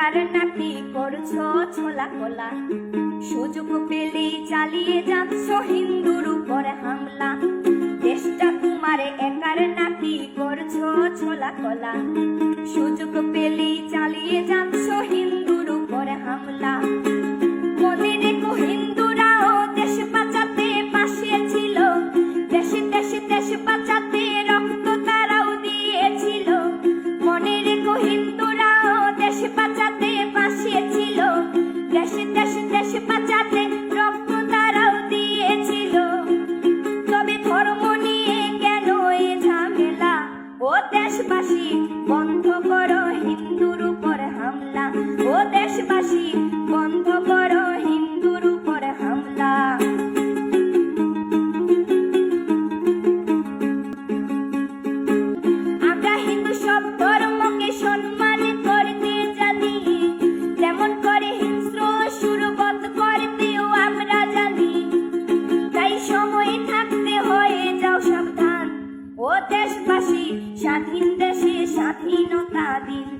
একার নাকি করছ ছোলা কোলা। সুযোগ পেলেই চালিয়ে যাচ্ছ হিন্দুর উপর হামলা। দেশটা তোমার একার নাকি করছ ছোলা কোলা। সুযোগ পেলেই চালিয়ে যাচ্ছ হিন্দুর উপর হামলা। মনে রেখো হিন্দুরাও দেশ বাঁচাতে পাশে ছিল। দেশে দেশে, দেশ বাঁচাতে রক্ত তারাও দিয়েছিল। মনে রেখো হিন্দুরাও দেশ বাঁচাতে দেশবাসী বন্ধ করো দিন